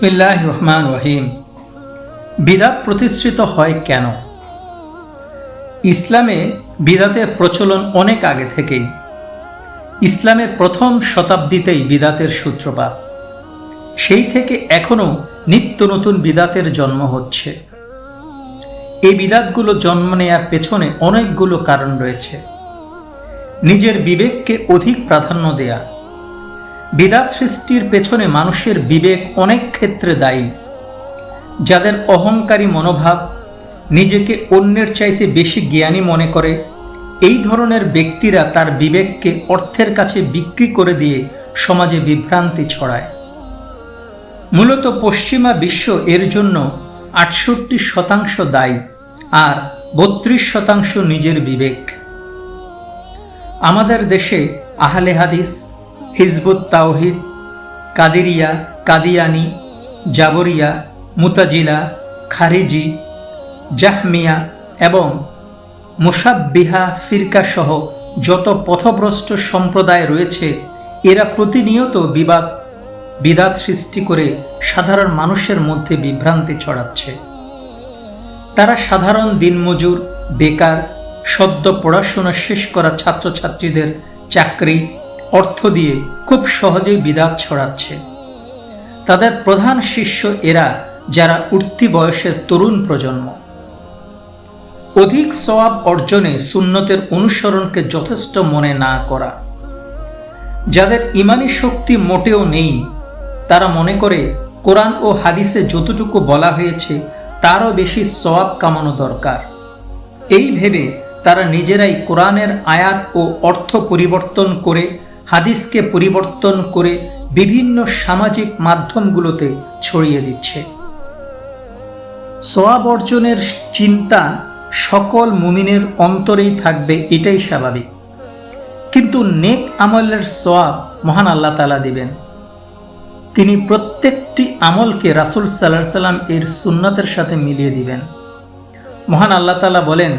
বিসমিল্লাহ রহমান রহিম। বিদাত প্রতিষ্ঠিত হয় কেন? ইসলামে বিদাতের প্রচলন অনেক আগে থেকেই। ইসলামের প্রথম শতাব্দীতেই বিদাতের সূত্রপাত। সেই থেকে এখনও নিত্য নতুন বিদাতের জন্ম হচ্ছে। এই বিদাতগুলো জন্ম নেয়ার পেছনে অনেকগুলো কারণ রয়েছে। নিজের বিবেককে অধিক প্রাধান্য দেয়া বিদাত সৃষ্টির পেছনে মানুষের বিবেক অনেক ক্ষেত্রে দায়ী। যাদের অহংকারী মনোভাব নিজেকে অন্যের চাইতে বেশি জ্ঞানী মনে করে, এই ধরনের ব্যক্তিরা তার বিবেককে অর্থের কাছে বিক্রি করে দিয়ে সমাজে বিভ্রান্তি ছড়ায়। মূলত পশ্চিমা বিশ্ব এর জন্য আটষট্টি শতাংশ দায়ী আর বত্রিশ শতাংশ নিজের বিবেক। আমাদের দেশে আহলে হাদিস হিজবুত তাওহিদ, কাদিরিয়া, কাদিয়ানি, জাবরিয়া, মুতাজিলা, খারিজি, জাহমিয়া এবং মুসাব্বিহা ফিরকা সহ যত পথভ্রষ্ট সম্প্রদায় রয়েছে, এরা প্রতিনিয়ত বিবাদ, বিদাত সৃষ্টি করে সাধারণ মানুষের মধ্যে বিভ্রান্তি ছড়াচ্ছে। তারা সাধারণ দিনমজুর, বেকার, সদ্য পড়াশোনা শেষ করা ছাত্রছাত্রীদের চাকরি অর্থ দিয়ে খুব সহজেই বিদাত ছড়াচ্ছে। তাদের প্রধান শিষ্য এরা যারা উঠতি বয়সের তরুণ প্রজন্ম। অধিক সওয়াব অর্জনে সুন্নতের অনুসরণকে যথেষ্ট মনে না করা। যাদের ইমানি শক্তি মোটেও নেই, তারা মনে করে কোরআন ও হাদিসে যতটুকু বলা হয়েছে, তারও বেশি সওয়াব কামানো দরকার। এই ভেবে তারা নিজেরাই কোরআনের আয়াত ও অর্থ পরিবর্তন করে হাদিসকে পরিবর্তন করে বিভিন্ন সামাজিক মাধ্যমগুলোতে ছড়িয়ে দিচ্ছে। সোয়াব অর্জনের চিন্তা সকল মুমিনের অন্তরেই থাকবে, এটাই স্বাভাবিক। কিন্তু নেক আমলের সোয়াব মহান আল্লাহ তালা দিবেন। তিনি প্রত্যেকটি আমলকে রাসুল সাল্লাহ সাল্লাম এর সুন্নাতের সাথে মিলিয়ে দিবেন। মহান আল্লাহ তালা বলেন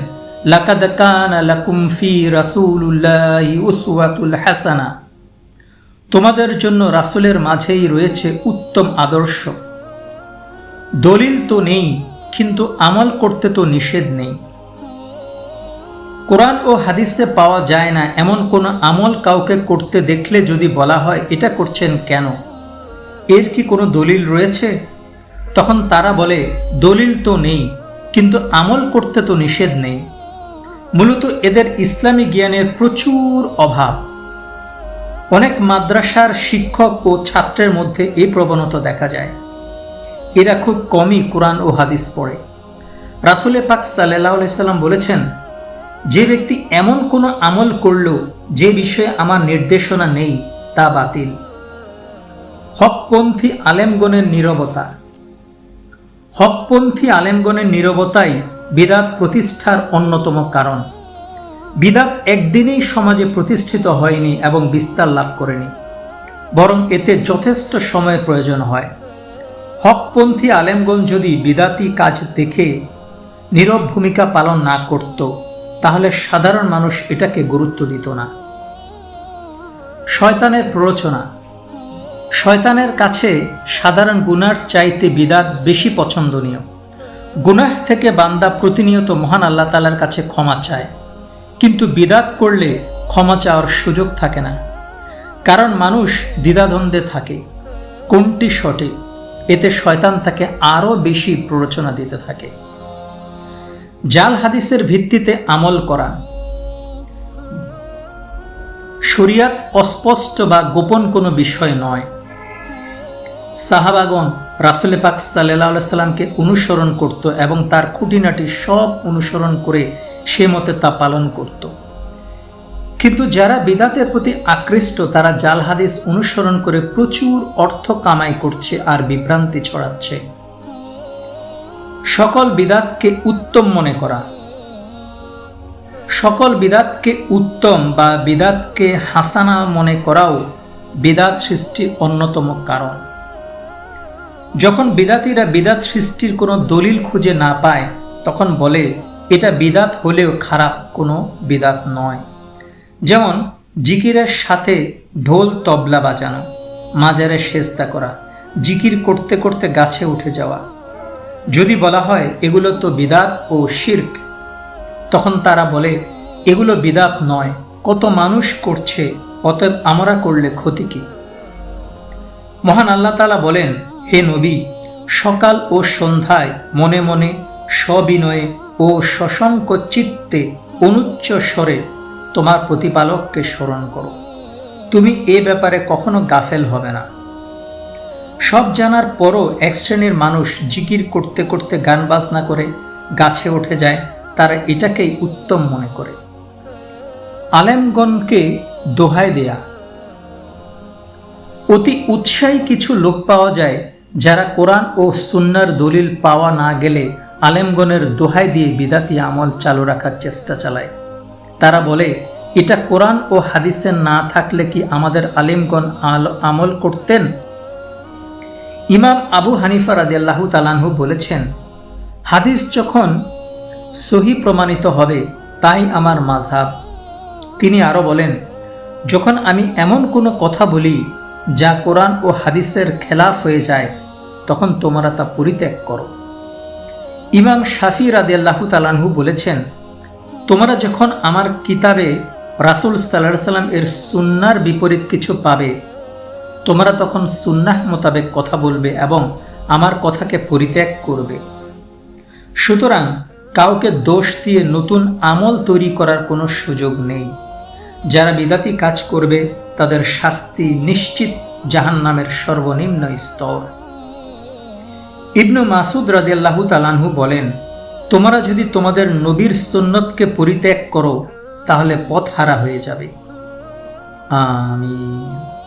লাকাদ কানা লাকুম ফি রাসূলুল্লাহি উসওয়াতুল হাসানা। তোমাদের জন্য রাসূলের মাঝেই রয়েছে উত্তম আদর্শ। দলিল তো নেই, কিন্তু আমল করতে তো নিষেধ নেই। কোরআন ও হাদিসে পাওয়া যায় না এমন কোনো আমল কাউকে করতে দেখলে যদি বলা হয়, এটা করছেন কেন? এর কি কোনো দলিল রয়েছে? তখন তারা বলে, দলিল তো নেই, কিন্তু আমল করতে তো নিষেধ নেই। মূলত এদের ইসলামী জ্ঞানের প্রচুর অভাব। অনেক মাদ্রাসার শিক্ষক ও ছাত্রের মধ্যে এই প্রবণতা দেখা যায়। এরা খুব কমই কোরআন ও হাদিস পড়ে। রাসুলে পাক সাল্লাহ সাল্লাম বলেছেন, যে ব্যক্তি এমন কোনো আমল করল যে বিষয়ে আমার নির্দেশনা নেই, তা বাতিল। হকপন্থী আলেমগণের নীরবতা। হকপন্থী আলেমগণের নীরবতাই বিদাত প্রতিষ্ঠার অন্যতম কারণ। বিদাত একদিনেই সমাজে প্রতিষ্ঠিত হয়নি এবং বিস্তার লাভ করেনি। বরং এতে যথেষ্ট সময়ের প্রয়োজন হয়। হকপন্থী আলেমগঞ্জ যদি বিদাতি কাজ দেখে, নীরব ভূমিকা পালন না করত, তাহলে সাধারণ মানুষ এটাকে গুরুত্ব দিত না। শয়তানের প্ররোচনা। শয়তানের কাছে সাধারণ গুনার চাইতে বিদাত বেশি পছন্দনীয়। গুনাহ থেকে বান্দা প্রতিনিয়ত মহান আল্লাহ তালার কাছে ক্ষমা চায়। কিন্তু বিদাত করলে ক্ষমা চাওয়ার সুযোগ থাকে না। কারণ মানুষ দ্বিধাদ্বন্দ্বে থাকে, কোনটি সঠিক? এতে শয়তান তাকে আরও বেশি প্ররোচনা দিতে থাকে। জাল হাদিসের ভিত্তিতে আমল করা। শরিয়াত অস্পষ্ট বা গোপন কোনো বিষয় নয়। সাহাবাগন রাসুল পাক সাল্লাহ সাল্লামকে অনুসরণ করত এবং তার খুঁটিনাটি সব অনুসরণ করে সে মতে তা পালন করত। কিন্তু যারা বিদাতের প্রতি আকৃষ্ট, তারা জাল হাদিস অনুসরণ করে প্রচুর অর্থ কামাই করছে আর বিভ্রান্তি ছড়াচ্ছে। সকল বিদাতকে উত্তম মনে করা। সকল বিদাতকে উত্তম বা বিদাতকে হাসানা মনে করাও বিদাত সৃষ্টির অন্যতম কারণ। যখন বিদাতিরা বিদাত সৃষ্টির কোনো দলিল খুঁজে না পায়, তখন বলে, এটা বিদাত হলেও খারাপ কোনো বিদাত নয়। যেমন, জিকিরের সাথে ঢোল তবলা বাজানো, মাজারে সেজদা করা, জিকির করতে করতে গাছে উঠে যাওয়া। যদি বলা হয়, এগুলো তো বিদাত ও শির্ক, তখন তারা বলে, এগুলো বিদাত নয়, কত মানুষ করছে, অতএব আমরা করলে ক্ষতি কি? মহান আল্লাহ তালা বলেন হে নবী, সকাল ও সন্ধ্যায় মনে মনে সবিনয়ে ও সশঙ্ক চিত্তে অনুচ্চ স্বরে তোমার প্রতিপালককে স্মরণ করো। তুমি এ ব্যাপারে কখনো গাফেল হবে না। সব জানার পরও এক শ্রেণির মানুষ জিকির করতে করতে গান বাজনা করে গাছে উঠে যায়, তারা এটাকেই উত্তম মনে করে। আলেমগণকে দোহায় দেয়া। অতি উৎসাহী কিছু লোক পাওয়া যায় যারা কোরআন ও সুন্নার দলিল পাওয়া না গেলে আলেমগণের দোহাই দিয়ে বিদাতি আমল চালু রাখার চেষ্টা চালায়। তারা বলে, এটা কোরআন ও হাদিসে না থাকলে কি আমাদের আলিমগণ আল- আমল করতেন? ইমাম আবু হানিফা রাদিয়াল্লাহু তালানহু বলেছেন, হাদিস যখন সহি প্রমাণিত হবে, তাই আমার মাঝহাব তিনি আরও বলেন, যখন আমি এমন কোনো কথা বলি যা কোরআন ও হাদিসের খেলাফ হয়ে যায়, তখন তোমরা তা পরিত্যাগ করো। ইমাম শাফি রাদিয়াল্লাহু তালানহু বলেছেন, তোমরা যখন আমার কিতাবে রাসুল সাল্লাহ সাল্লাম এর সুন্নার বিপরীত কিছু পাবে, তোমরা তখন সুন্নাহ মোতাবেক কথা বলবে এবং আমার কথাকে পরিত্যাগ করবে। সুতরাং কাউকে দোষ দিয়ে নতুন আমল তৈরি করার কোনো সুযোগ নেই। যারা বিদাতি কাজ করবে তাদের শাস্তি নিশ্চিত জাহান্নামের সর্বনিম্ন স্তর। ইবনু মাসুদ রাদিয়াল্লাহু তালানহু বলেন, তোমরা যদি তোমাদের নবীর সুন্নতকে পরিত্যাগ করো, তাহলে পথ হারা হয়ে যাবে। আমিন।